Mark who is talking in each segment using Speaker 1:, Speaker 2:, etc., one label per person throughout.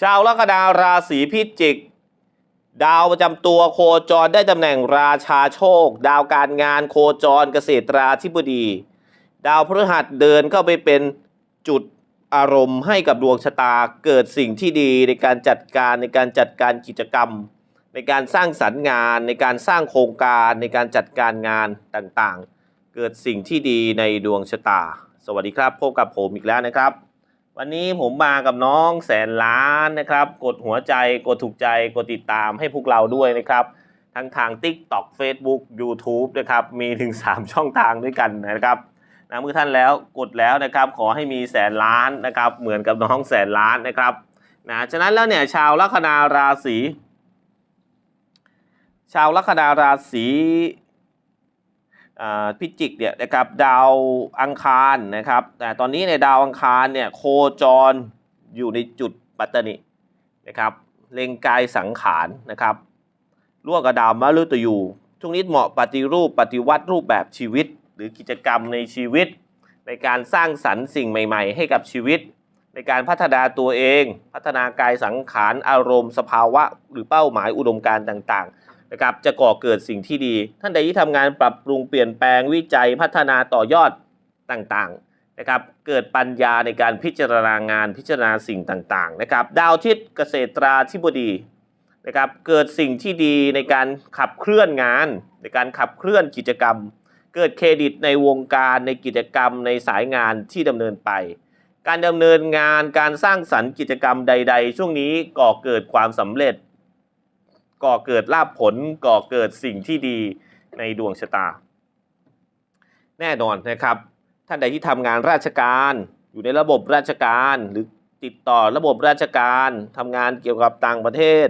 Speaker 1: ชาวลัคนาราศีพิจิก ดาวประจำตัวโคจรได้ตำแหน่งราชาโชค ดาวการงานโคจรเกษตราธิบดี ดาวพฤหัสเดินเข้าไปเป็นจุดอารมณ์ให้กับดวงชะตาเกิดสิ่งที่ดีในการจัดการในการจัดการกิจกรรม ในการสร้างสรรค์งาน ในการสร้างโครงการในการจัดการงานต่างๆ เกิดสิ่งที่ดีในดวงชะตา สวัสดีครับพบกับผมอีกแล้วนะครับ วันนี้ผมมากับน้องแสนล้านนะครับ กดหัวใจกดถูกใจกดติดตามให้พวกเราด้วยนะครับ ทั้งทาง TikTok Facebook YouTube นะครับ มีถึง 3 ช่องทางด้วยกันนะครับนะเมื่อท่านแล้วกดแล้วนะครับ ขอให้มีแสนล้านนะครับ เหมือนกับน้องแสนล้านนะครับนะฉะนั้นแล้วเนี่ยชาวลัคนาราศีชาวลัคนาราศี พิจิกเนี่ยนะครับดาวอังคารนะครับ แต่ตอนนี้ในดาวอังคารเนี่ยโคจรอยู่ในจุดปัตตนินะครับเล็งกายสังขารนะครับร่วมกับดาวมฤตยูช่วงนี้เหมาะปฏิรูปปฏิวัติรูปแบบชีวิต หรือกิจกรรมในชีวิต ในการสร้างสรรค์สิ่งใหม่ ๆ ให้กับชีวิต ในการพัฒนาตัวเอง พัฒนากายสังขารอารมณ์ สภาวะ หรือเป้าหมายอุดมการณ์ต่างๆ นะครับจะก่อเกิดสิ่งที่ดี ท่านใดที่ทำงานปรับปรุงเปลี่ยนแปลงวิจัยพัฒนาต่อยอดต่างๆนะครับเกิดปัญญาในการพิจารณางานพิจารณาสิ่งต่างๆนะครับดาวทิศเกษตราธิบดีนะครับเกิดสิ่งที่ดีในการขับเคลื่อนงาน ในการขับเคลื่อนกิจกรรม เกิดเครดิตในวงการในกิจกรรมในสายงานที่ดำเนินไป การดำเนินงานการสร้างสรรค์กิจกรรมใด ๆ ช่วงนี้ก่อเกิดความสำเร็จ ก่อเกิดลาภผลก่อเกิดสิ่งที่ดีในดวงชะตา แน่นอนนะครับ ท่านใดที่ทำงานราชการ อยู่ในระบบราชการหรือติดต่อระบบราชการทำงานเกี่ยวกับต่างประเทศ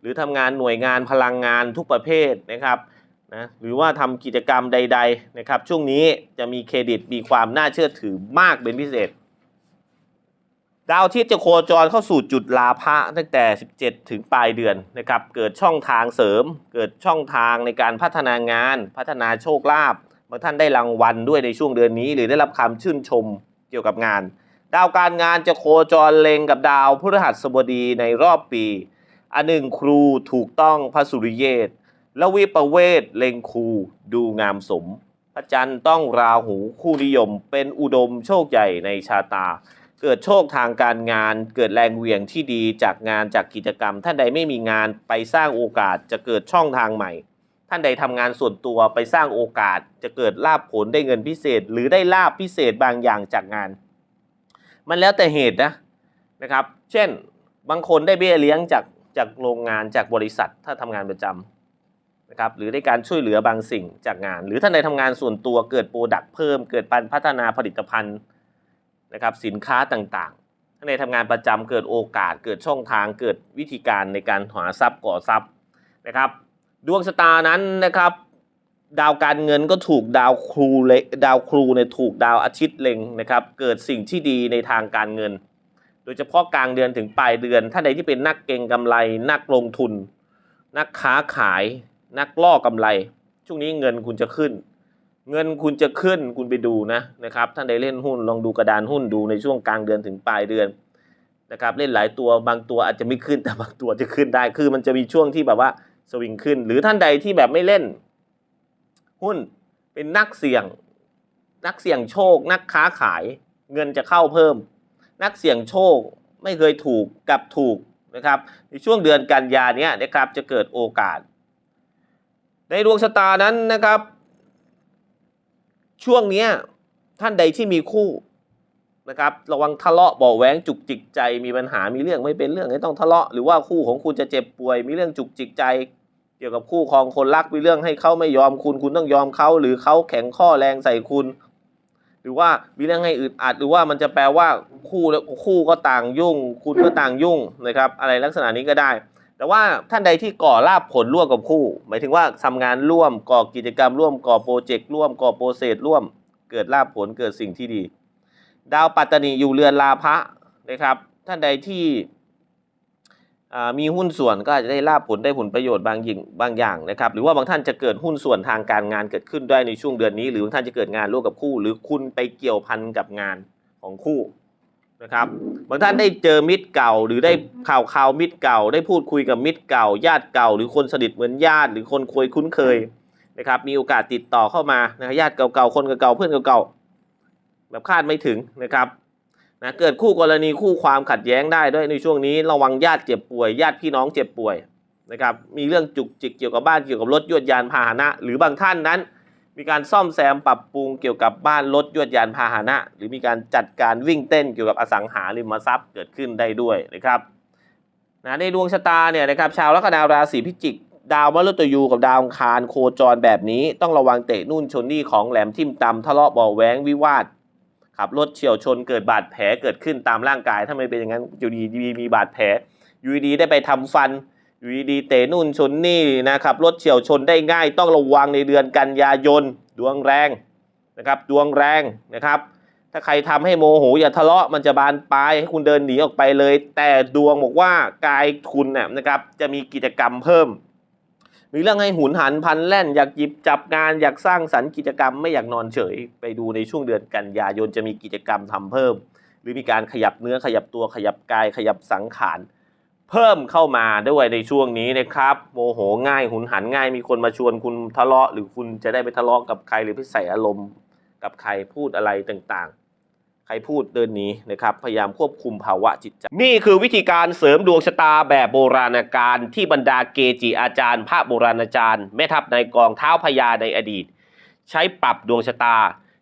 Speaker 1: หรือทำงานหน่วยงานพลังงานทุกประเภทนะครับนะหรือว่าทำกิจกรรมใด ๆ นะครับ ช่วงนี้จะมีเครดิตมีความน่าเชื่อถือมากเป็นพิเศษ ดาวอาทิตย์จะโคจรเข้าสู่จุดลาภะตั้งแต่ 17 ถึงปลายเดือนนะครับ เกิดช่องทางเสริม เกิดช่องทางในการพัฒนางาน พัฒนาโชคลาภบางท่านได้รางวัลด้วยในช่วงเดือนนี้ หรือได้รับคำชื่นชมเกี่ยวกับงาน ดาวการงานจะโคจรเล็งกับดาวพฤหัสบดีในรอบปี อันหนึ่งครูถูกต้องพระสุริเยศและวิประเวศเล็งครูดูงามสม พระจันทร์ต้องราหูคู่นิยม เป็นอุดมโชคใหญ่ในชาตา เกิดโชคทางการงาน เกิดแรงเหวี่ยงที่ดีจากงานจากกิจกรรม ท่านใดไม่มีงานไปสร้างโอกาสจะเกิดช่องทางใหม่ ท่านใดทำงานส่วนตัวไปสร้างโอกาส จะเกิดลาภผลได้เงินพิเศษ หรือได้ลาภพิเศษบางอย่างจากงาน มันแล้วแต่เหตุนะนะครับ เช่น บางคนได้เบี้ยเลี้ยงจากจากโรงงานจากบริษัท ถ้าทำงานประจำนะครับหรือได้การช่วยเหลือบางสิ่งจากงาน หรือท่านใดทำงานส่วนตัวเกิดโปรดักต์เพิ่ม เกิดการพัฒนาผลิตภัณฑ์ นะครับสินค้าต่างๆท่านใดทำงานประจำเกิดโอกาสเกิดช่องทางเกิดวิธีการในการหาทรัพย์ก่อทรัพย์นะครับดวงชะตานั้นนะครับดาวการเงินก็ถูกดาวครูเลดาวครูเนี่ยถูกดาวอาทิตย์เล็งนะครับเกิดสิ่งที่ดีในทางการเงิน โดยเฉพาะกลางเดือนถึงปลายเดือนท่านใดที่เป็นนักเก็งกำไร นักลงทุน นักค้าขาย นักล่อกำไร ช่วงนี้เงินคุณจะขึ้น เงินคุณจะขึ้นคุณไปดูนะนะครับท่านใดเล่นหุ้นลองดูกระดานหุ้นดูในช่วงกลางเดือนถึงปลายเดือนนะครับเล่นหลายตัวบางตัวอาจจะไม่ขึ้นแต่บางตัวจะขึ้นได้คือมันจะมีช่วงที่แบบว่าสวิงขึ้น หรือท่านใดที่แบบไม่เล่น หุ้นเป็นนักเสี่ยง นักเสี่ยงโชค นักค้าขาย เงินจะเข้าเพิ่ม นักเสี่ยงโชคไม่เคยถูกกับถูกนะครับ ในช่วงเดือนกันยานี้นะครับจะเกิดโอกาส ในดวงชะตานั้นนะครับ ช่วงเนี้ยท่านใดที่มีคู่นะครับระวังทะเลาะเบาะแว้งจุกจิกใจมีปัญหามีเรื่องไม่เป็นเรื่องให้ต้องทะเลาะหรือว่าคู่ของคุณจะเจ็บป่วย มีเรื่องจุกจิกใจ เกี่ยวกับคู่ครองคนรักมีเรื่องให้เขาไม่ยอมคุณ คุณต้องยอมเขาหรือเขาแข็งข้อแรงใส่คุณ หรือว่ามีเรื่องให้อึดอัดหรือว่ามันจะแปลว่าคู่แล้วคู่ก็ต่างยุ่ง คุณก็ต่างยุ่งนะครับ อะไรลักษณะนี้ก็ได้ แต่ว่าท่านใดที่ก่อลาบผลร่วมกับคู่ หมายถึงว่าทำงานร่วมก่อกิจกรรมร่วมก่อโปรเจกต์ร่วมก่อโปรเซสร่วม เกิดลาบผลเกิดสิ่งที่ดี ดาวปัตตานีอยู่เรือนลาภะนะครับ ท่านใดที่มีหุ้นส่วนก็อาจจะได้ลาบผลได้ผลประโยชน์บางอย่างบางอย่างนะครับ หรือว่าบางท่านจะเกิดหุ้นส่วนทางการงานเกิดขึ้นได้ในช่วงเดือนนี้ หรือบางท่านจะเกิดงานร่วมกับคู่ หรือคุณไปเกี่ยวพันกับงานของคู่ นะครับบางท่านได้เจอมิตรเก่า หรือได้ข่าวข่าวมิตรเก่า ได้พูดคุยกับมิตรเก่า ญาติเก่า หรือคนสนิทเหมือนญาติ หรือคนคุยคุ้นเคยนะครับมีโอกาสติดต่อเข้ามานะญาติเก่าๆคนเก่าๆเพื่อนเก่าๆแบบคาดไม่ถึงนะครับนะเกิดคู่กรณีคู่ความขัดแย้งได้ด้วยในช่วงนี้ระวังญาติเจ็บป่วย ญาติพี่น้องเจ็บป่วยนะครับมีเรื่องจุกจิกเกี่ยวกับบ้านเกี่ยวกับรถยวดยานพาหนะ หรือบางท่านนั้น มีการซ่อมแซมปรับปรุงเกี่ยวกับบ้านรถยวดยานพาหนะ หรือมีการจัดการวิ่งเต้นเกี่ยวกับอสังหาริมทรัพย์เกิดขึ้นได้ด้วยนะครับนะในดวงชะตาเนี่ยนะครับชาวลัคนาราศีพิจิก ดาวมฤตยูกับดาวอังคารโคจรแบบนี้ ต้องระวังเตะนู่นชนนี่ของแหลมทิ่มตำทะเลาะเบาะแว้งวิวาทขับรถเฉียวชนเกิดบาดแผลเกิดขึ้นตามร่างกายถ้าไม่เป็นอย่างนั้นอยู่ดีมีบาดแผลอยู่ดีได้ไปทำฟัน อยู่ดีเตะนู่นชนนี่นะครับรถเฉียวชนได้ง่ายต้องระวังในเดือนกันยายนดวงแรงนะครับดวงแรงนะครับ ถ้าใครทำให้โมโหอย่าทะเลาะมันจะบานปลายให้คุณเดินหนีออกไปเลย แต่ดวงบอกว่ากายคุณน่ยนะครับจะมีกิจกรรมเพิ่ม มีเรื่องให้หุนหันพันแล่นอยากหยิบจับงานอยากสร้างสรรค์กิจกรรมไม่อยากนอนเฉย ไปดูในช่วงเดือนกันยายนจะมีกิจกรรมทำเพิ่ม หรือมีการขยับเนื้อขยับตัวขยับกายขยับสังขาร เพิ่มเข้ามาด้วยในช่วงนี้นะครับโมโหง่ายหุนหันง่าย มีคนมาชวนคุณทะเลาะ หรือคุณจะได้ไปทะเลาะกับใครหรือไปใส่อารมณ์ กับใครพูดอะไรต่างๆ ใครพูดเดินหนี้นะครับพยายามควบคุมภาวะจิตใจ นี่คือวิธีการเสริมดวงชะตาแบบโบราณกาลที่บรรดาเกจิอาจารย์พระโบราณอาจารย์แม่ทัพในกองเท้าพญาในอดีต ใช้ปรับดวงชะตา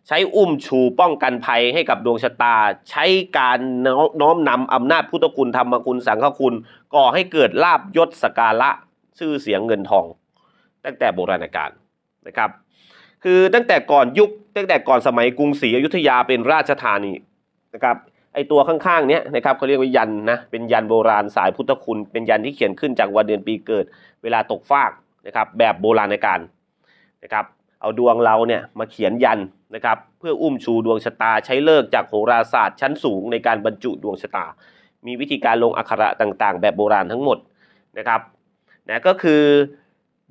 Speaker 1: ใช้อุ้มชูป้องกันภัยให้กับดวงชะตา ใช้การน้อมนำอำนาจพุทธคุณธรรมคุณสังฆคุณ ก่อให้เกิดลาบยศสการะชื่อเสียงเงินทอง ตั้งแต่โบราณกาลนะครับ คือตั้งแต่ก่อนยุคตั้งแต่ก่อนสมัยกรุงศรีอยุธยาเป็นราชธานีนะครับไอตัวข้างๆเนี้ยนะครับเขาเรียกว่ายันนะเป็นยันโบราณสายพุทธคุณ เป็นยันที่เขียนขึ้นจากวันเดือนปีเกิด เวลาตกฟากนะครับแบบโบราณการนะครับ เอาดวงเราเนี่ยมาเขียนยันนะครับเพื่ออุ้มชูดวงชะตาใช้เลิกจากโหราศาสตร์ชั้นสูงในการบรรจุดวงชะตา มีวิธีการลงอักขระต่างๆ แบบโบราณทั้งหมดนะครับนะก็คือ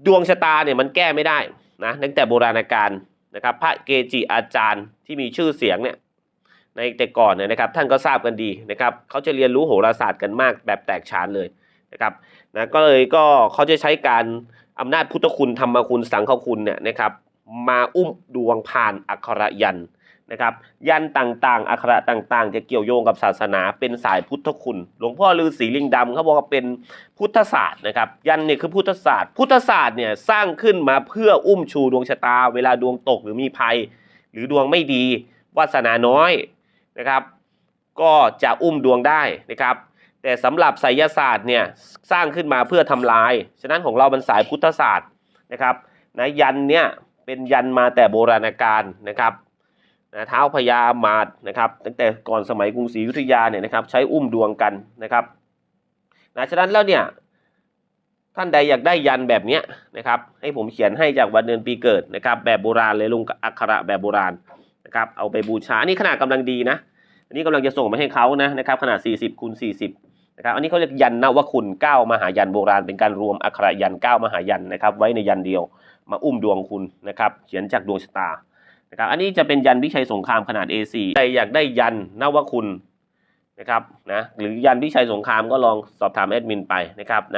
Speaker 1: ดวงชะตาเนี่ยมันแก้ไม่ได้นะตั้งแต่โบราณกาลนะครับพระเกจิอาจารย์ที่มีชื่อเสียงเนี่ยในแต่ก่อนเนี่ยนะครับท่านก็ทราบกันดีนะครับเขาจะเรียนรู้โหราศาสตร์กันมากแบบแตกฉานเลยนะครับนะก็เลยก็เขาจะใช้การอำนาจพุทธคุณธรรมคุณสังฆคุณเนี่ยนะครับ มาอุ้มดวงผ่านอักขระยันนะครับ ยันต่างๆ อักขระต่างๆ จะเกี่ยวโยงกับศาสนา เป็นสายพุทธคุณ หลวงพ่อฤาษีลิงดำเขาบอกว่าเป็นพุทธศาสตร์นะครับ ยันเนี่ยคือพุทธศาสตร์ พุทธศาสตร์เนี่ยสร้างขึ้นมาเพื่ออุ้มชูดวงชะตา เวลาดวงตกหรือมีภัย หรือดวงไม่ดีวาสนาน้อยนะครับ ก็จะอุ้มดวงได้นะครับแต่สำหรับไสยศาสตร์เนี่ยสร้างขึ้นมาเพื่อทำลาย ฉะนั้นของเรามันสายพุทธศาสตร์นะครับนะยันเนี่ย เป็นยันมาแต่โบราณกาลนะครับนะเท้าพญามาดนะครับตั้งแต่ก่อนสมัยกรุงศรีอยุธยาเนี่ยนะครับใช้อุ้มดวงกันนะครับนะฉะนั้นแล้วเนี่ยท่านใดอยากได้ยันแบบนี้นะครับให้ผมเขียนให้จากวันเดือนปีเกิดนะครับแบบโบราณเลยลงอักขระแบบโบราณนะครับเอาไปบูชาอันนี้ขนาดกำลังดีนะอันนี้กำลังจะส่งไปให้เขานะนะครับขนาด 40คูณ40นะครับอันนี้เขาเรียกยันนวคุณ9มหายันโบราณเป็นการรวมอักขระยัน9มหายันนะครับไว้ในยันเดียว มาอุ้มดวงคุณนะครับ เขียนจากดวงชะตานะครับอันนี้จะเป็นยันวิชัยสงครามขนาด A4 ใครอยากได้ยันนวคุณนะครับนะหรือยันวิชัยสงครามก็ลองสอบถามแอดมินไปนะครับนะ